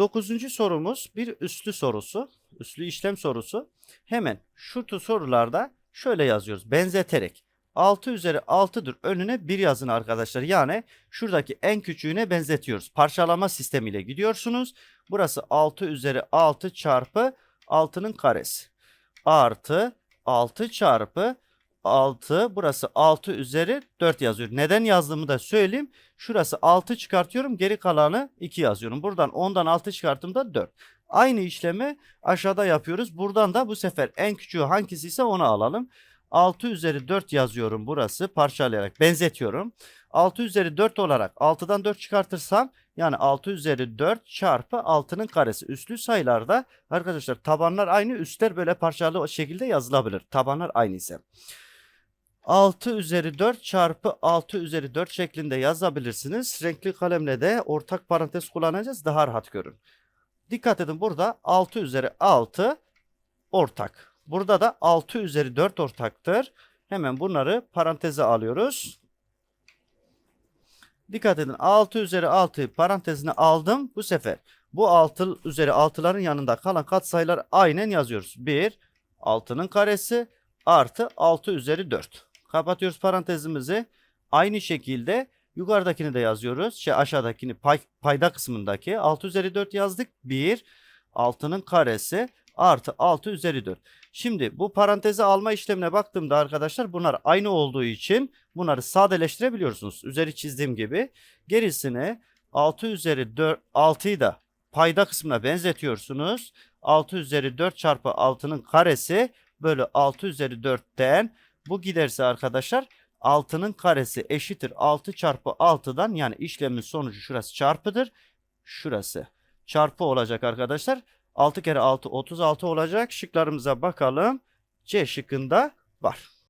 Dokuzuncu sorumuz bir üslü sorusu. Üslü işlem sorusu. Hemen şu sorularda şöyle yazıyoruz. Benzeterek. 6 üzeri 6'dır. Önüne 1 yazın arkadaşlar. Yani şuradaki en küçüğüne benzetiyoruz. Parçalama sistemiyle gidiyorsunuz. Burası 6 üzeri 6 çarpı 6'nın karesi. Artı 6 çarpı 6 burası 6 üzeri 4 yazıyor. Neden yazdığımı da söyleyeyim. Şurası 6 çıkartıyorum geri kalanı 2 yazıyorum. Buradan 10'dan 6 çıkarttığımda 4. Aynı işlemi aşağıda yapıyoruz. Buradan da bu sefer en küçüğü hangisi ise onu alalım. 6 üzeri 4 yazıyorum burası parçalayarak benzetiyorum. 6 üzeri 4 olarak 6'dan 4 çıkartırsam yani 6 üzeri 4 çarpı 6'nın karesi. Üslü sayılarda arkadaşlar tabanlar aynı üstler böyle parçalı şekilde yazılabilir. Tabanlar aynı ise. 6 üzeri 4 çarpı 6 üzeri 4 şeklinde yazabilirsiniz. Renkli kalemle de ortak parantez kullanacağız. Daha rahat görün. Dikkat edin burada 6 üzeri 6 ortak. Burada da 6 üzeri 4 ortaktır. Hemen bunları paranteze alıyoruz. Dikkat edin 6 üzeri 6'yı parantezine aldım. Bu sefer bu 6 üzeri 6'ların yanında kalan katsayılar aynen yazıyoruz. 1 6'nın karesi artı 6 üzeri 4. Kapatıyoruz parantezimizi. Aynı şekilde yukarıdakini de yazıyoruz. Şey aşağıdakini pay, payda kısmındaki 6 üzeri 4 yazdık. 1 6'nın karesi artı 6 üzeri 4. Şimdi bu parantezi alma işlemine baktığımda arkadaşlar bunlar aynı olduğu için bunları sadeleştirebiliyorsunuz. Üzeri çizdiğim gibi. Gerisini 6 üzeri 4 6'yı da payda kısmına benzetiyorsunuz. 6 üzeri 4 çarpı 6'nın karesi bölü 6 üzeri 4'ten bu giderse arkadaşlar 6'nın karesi eşittir 6 çarpı 6'dan yani işlemin sonucu şurası çarpıdır. Şurası çarpı olacak arkadaşlar. 6 kere 6 36 olacak. Şıklarımıza bakalım. C şıkkında var.